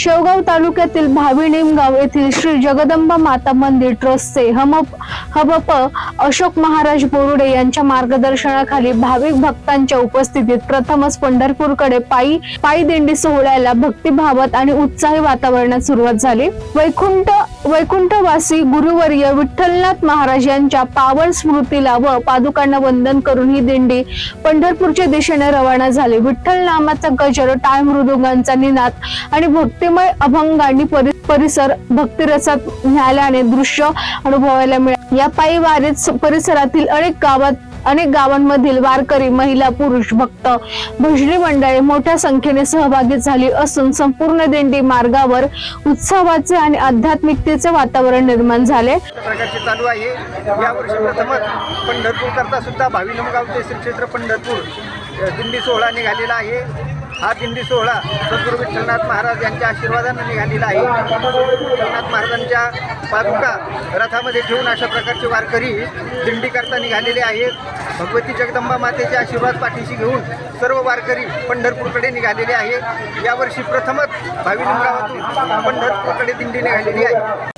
शेवगाव तालुक्यातील भावी निमगाव येथील श्री जगदंबा माता मंदिर ट्रस्टचे हमप हबप अशोक महाराज बोरुडे यांच्या मार्गदर्शनाखाली भाविक भक्तांच्या उपस्थितीत प्रथमच पंढरपूरकडे पायी पायी दिंडी सोहळ्याला भक्तिभावात आणि उत्साही वातावरणात सुरुवात झाली. वैकुंठ वैकुंठवासी गुरुवर्य विठ्ठलनाथ महाराज यांच्या पावन स्मृतीला व पादुकांना वंदन करून ही दिंडी पंढरपूरच्या दिशेने रवाना झाली. विठ्ठल नामाचा गजर टाळ मृदुंगांचा निनाद आणि भक्तिमय अभंगांनी परिसर भक्तिरसात न्यायालयाने दृश्य अनुभवायला मिळाले. या पायी वारीत परिसरातील अनेक गावात अनेक गावांमधील वारकरी महिला पुरुष भक्त भजनी मंडळी मोठ्या संख्येने सहभागी झाली असून संपूर्ण दिंडी मार्गावर उत्सवाचे आणि आध्यात्मिकतेचे वातावरण निर्माण झाले. प्रकारचे चालू आहे. या वर्षी प्रथमच पंढरपूर करता सुद्धा भावी नमगाव ते श्री क्षेत्र पंढरपूर दिंडी सोहळा निघालेला आहे. हा दिंडी सोहळा सद्गुरू विठ्ठलनाथ महाराज यांच्या आशीर्वादाने निघालेला आहे. विठ्ठलनाथ महाराजांच्या पादुका रथामध्ये ठेवून अशा प्रकारचे वारकरी दिंडी करता निघालेले आहेत. भगवती जगदंबा मातेचे आशीर्वाद पाठीशी घेऊन सर्व वारकरी पंढरपूरकडे निघालेले आहे यावर्षी प्रथमच भावी नमगावातून पंढरपूरकडे दिंडी निघालेली आहे.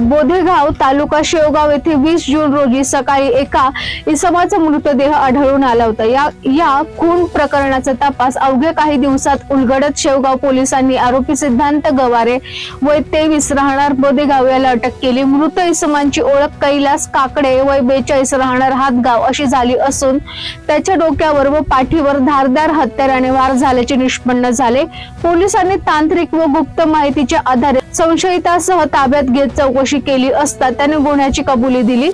बोधेगाव तालुका शेवगाव येथे वीस जून रोजी सकाळी एका इसमाचा मृतदेह आढळून आला होता. या या खून प्रकरणाचा तपास अवघ्या काही दिवसात उलगडत शेवगाव पोलिसांनी आरोपी सिद्धांत गवारे वय तेवीस राहणार बोधेगाव याला अटक केली. मृत इसमांची ओळख कैलास काकडे वय बेचाळीस राहणार हातगाव अशी झाली असून त्याच्या डोक्यावर व पाठीवर धारदार हत्याराने वार झाल्याचे निष्पन्न झाले. पोलिसांनी तांत्रिक व गुप्त माहितीच्या आधारे संशयितासह ताब्यात घेत चौकशी केली असता त्याने गुन्ह्याची कबुली दिली.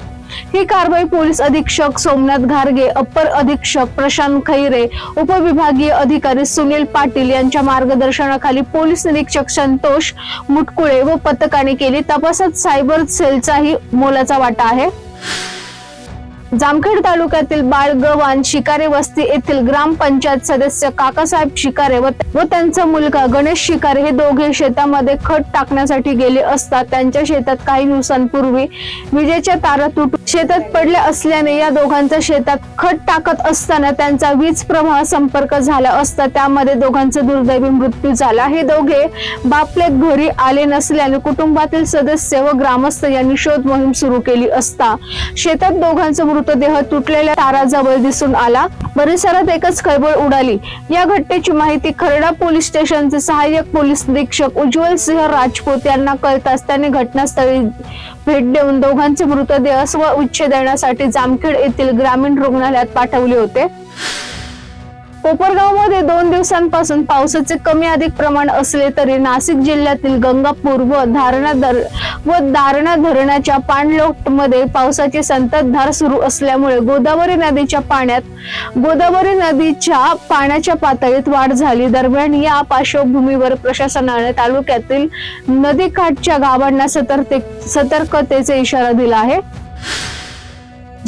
ही कारवाई पोलीस अधीक्षक सोमनाथ घारगे अप्पर अधीक्षक प्रशांत खैरे उपविभागीय अधिकारी सुनील पाटील यांच्या मार्गदर्शनाखाली पोलीस निरीक्षक संतोष मुटकुळे व पथकाने केली तपासात सायबर सेलचाही मोलाचा वाटा आहे. जामखेड तालुक्यातील बाळगवान शिकारे वस्ती येथील ग्रामपंचायत सदस्य काकासाहेब शिकारे व त्यांचा मुलगा गणेश शिकारे हे दोघे शेतामध्ये खत टाकण्यासाठी गेले असता त्यांच्या शेतात काही दिवसांपूर्वी विजेच्या तारा तुटून शेतात पडल्या असल्याने या दोघांच्या शेतात खत टाकत असताना त्यांचा वीज प्रवाह संपर्क झाला असता त्यामध्ये दोघांचा दुर्दैवी मृत्यू झाला. हे दोघे बापले घरी आले नसल्याने कुटुंबातील सदस्य व ग्रामस्थ यांनी शोध मोहीम सुरू केली असता शेतात दोघांचा मृतदेह तुटलेल्या ताराजवळ दिसून आला. परिसरात एकच खळबळ उडाली. या घटनेची माहिती खरडा पोलीस स्टेशनचे सहाय्यक पोलीस निरीक्षक उज्ज्वल सिंह राजपूत यांना कळताच त्यांनी घटनास्थळी भेट देऊन दोघांचे मृतदेह स्व उच्छेदनासाठी जामखेड येथील ग्रामीण रुग्णालयात पाठवले होते. कोपरगावमध्ये दोन दिवसांपासून पावसाचे कमी अधिक प्रमाण असले तरी नाशिक जिल्ह्यातील गंगापूर व धारणा धर व दारणा धरणाच्या पाणलोटमध्ये पावसाची संततधार सुरू असल्यामुळे गोदावरी नदीच्या पाण्यात गोदावरी नदीच्या पाण्याच्या पातळीत वाढ झाली. दरम्यान या पार्श्वभूमीवर प्रशासनाने तालुक्यातील नदीकाठच्या गावांना सतर्क सतर्कतेचा इशारा दिला आहे.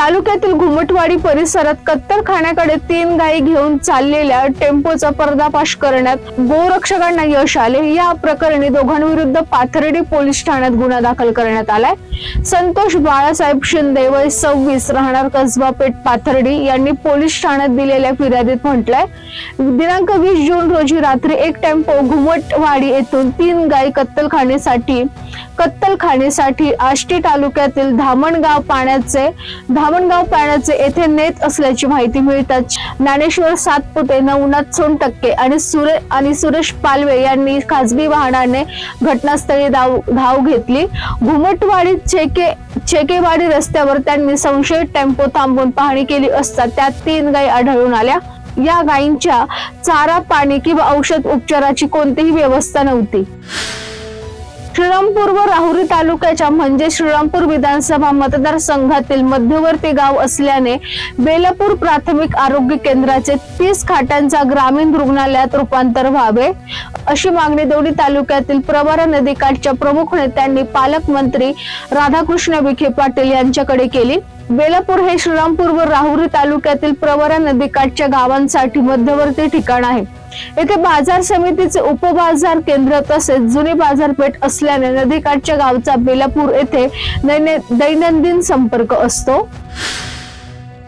तालुक्यातील घुमटवाडी परिसरात कत्तलखान्याकडे तीन गायी घेऊन चाललेल्या टेम्पोचा पर्दाफाश करण्यात गोरक्षकांना यश आले. या प्रकरणी दोघांविरुद्ध पाथर्डी पोलीस ठाण्यात गुन्हा दाखल करण्यात आलाय. संतोष बाळासाहेब शिंदे वय सव्वीस राहणार कसबा पेठ पाथर्डी यांनी पोलीस ठाण्यात दिलेल्या फिर्यादीत म्हटलंय दिनांक वीस जून रोजी रात्री एक टेम्पो घुमटवाडी येथून तीन गायी कत्तलखानेसाठी कत्तलखानेसाठी आष्टी तालुक्यातील धामणगाव पाण्याचे धामणगाव पाण्याचे येथे नेत असल्याची माहिती मिळताच ज्ञानेश्वर सातपुते नवनाथ सोनटक्के आणि सुरे आणि सुरेश पालवे यांनी खासगी वाहनाने घटनास्थळी धाव धाव घेतली. घुमटवाडी चेके चेकेवाडी रस्त्यावर त्यांनी संशयित टेम्पो थांबून पाहणी केली असता त्यात तीन गायी आढळून आल्या. या गायींच्या चारा पाणी किंवा औषध उपचाराची कोणतीही व्यवस्था नव्हती. श्रीरामपूर व राहुरी तालुक्याच्या म्हणजे श्रीरामपूर विधानसभा मतदारसंघातील मध्यवर्ती गाव असल्याने बेलापूर प्राथमिक आरोग्य केंद्राचे तीस खाटांचा ग्रामीण रुग्णालयात रूपांतर व्हावे. अशी मागणी दोन्ही तालुक्यातील प्रवरा नदीकाठच्या प्रमुख नेत्यांनी पालकमंत्री राधाकृष्ण विखे पाटील यांच्याकडे केली. बेलापूर हे श्रीरामपूर व राहुरी तालुक्यातील प्रवरा नदीकाठच्या गावांसाठी मध्यवर्ती ठिकाण आहे. येथे बाजार समितीचे उपबाजार केंद्र तसेच जुनी बाजारपेठ असल्याने नदीकाठच्या गावचा बेलापूर येथे दैने- दैनंदिन संपर्क असतो.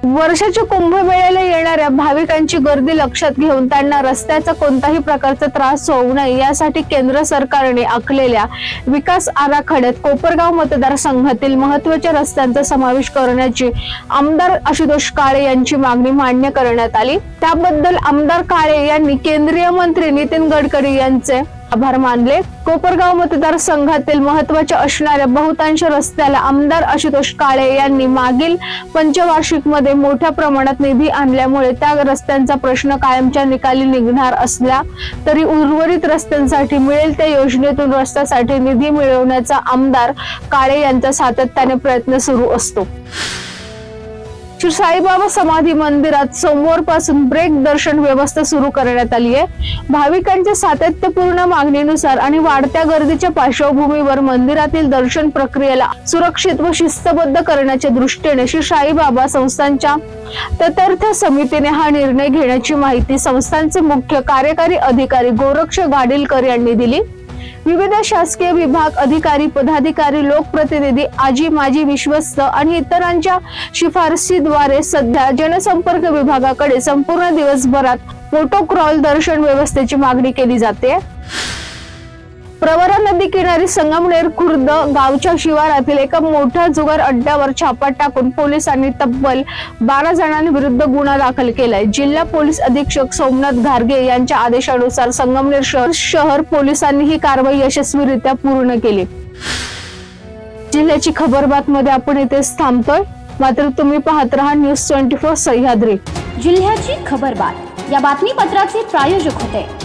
वर्षाच्या कुंभमेळ्याला येणाऱ्या भाविकांची गर्दी लक्षात घेऊन त्यांना रस्त्याचा कोणताही प्रकारचा त्रास होऊ नये यासाठी केंद्र सरकारने आखलेल्या विकास आराखड्यात कोपरगाव मतदारसंघातील महत्त्वाच्या रस्त्यांचा समावेश करण्याची आमदार आशुतोष काळे यांची मागणी मान्य करण्यात आली. त्याबद्दल आमदार काळे यांनी केंद्रीय मंत्री नितीन गडकरी यांचे आभार मानले. कोपरगाव मतदारसंघातील महत्त्वाच्या असणाऱ्या बहुतांश रस्त्याला आमदार आशुतोष काळे यांनी मागील पंचवार्षिकमध्ये मोठ्या प्रमाणात निधी आणल्यामुळे त्या रस्त्यांचा प्रश्न कायमच्या निकाली निघणार असला तरी उर्वरित रस्त्यांसाठी मिळेल त्या योजनेतून रस्त्यासाठी निधी मिळवण्याचा आमदार काळे यांचा सातत्याने प्रयत्न सुरू असतो. श्री साईबाबा समाधी मंदिरात सोमवारपासून ब्रेक दर्शन व्यवस्था सुरू करण्यात आली आहे. भाविकांच्या सातत्यपूर्ण मागणीनुसार आणि वाढत्या गर्दीच्या पार्श्वभूमीवर मंदिरातील दर्शन प्रक्रियेला सुरक्षित व शिस्तबद्ध करण्याच्या दृष्टीने श्री साईबाबा संस्थांच्या तदर्थ समितीने हा निर्णय घेण्याची माहिती संस्थांचे मुख्य कार्यकारी अधिकारी गोरक्ष गाडीलकर यांनी दिली. विविध शासकीय विभाग अधिकारी पदाधिकारी लोकप्रतिनिधी आजी माजी विश्वस्त आणि इतरांच्या शिफारसीद्वारे सध्या जनसंपर्क विभागाकडे संपूर्ण दिवसभरात फोटोक्रॉल दर्शन व्यवस्थेची मागणी केली जाते. प्रवरा नदी किनारी संगमनेर खुर्द गावच्या शिवारातील एका मोठ्या जुगार अड्ड्यावर छापा टाकून पोलिसांनी तब्बल बारा जणांविरुद्ध गुन्हा दाखल केलाय. जिल्हा पोलीस अधीक्षक सोमनाथ घारगे यांच्या आदेशानुसार संगमनेर शहर शहर पोलिसांनी ही कारवाई यशस्वीरित्या पूर्ण केली. जिल्ह्याची खबर बातमध्ये आपण इथेच थांबतोय. मात्र तुम्ही पाहत राहा न्यूज ट्वेंटी फोर सह्याद्री. जिल्ह्याची खबरबात या बातमीपत्राचे प्रायोजक होते.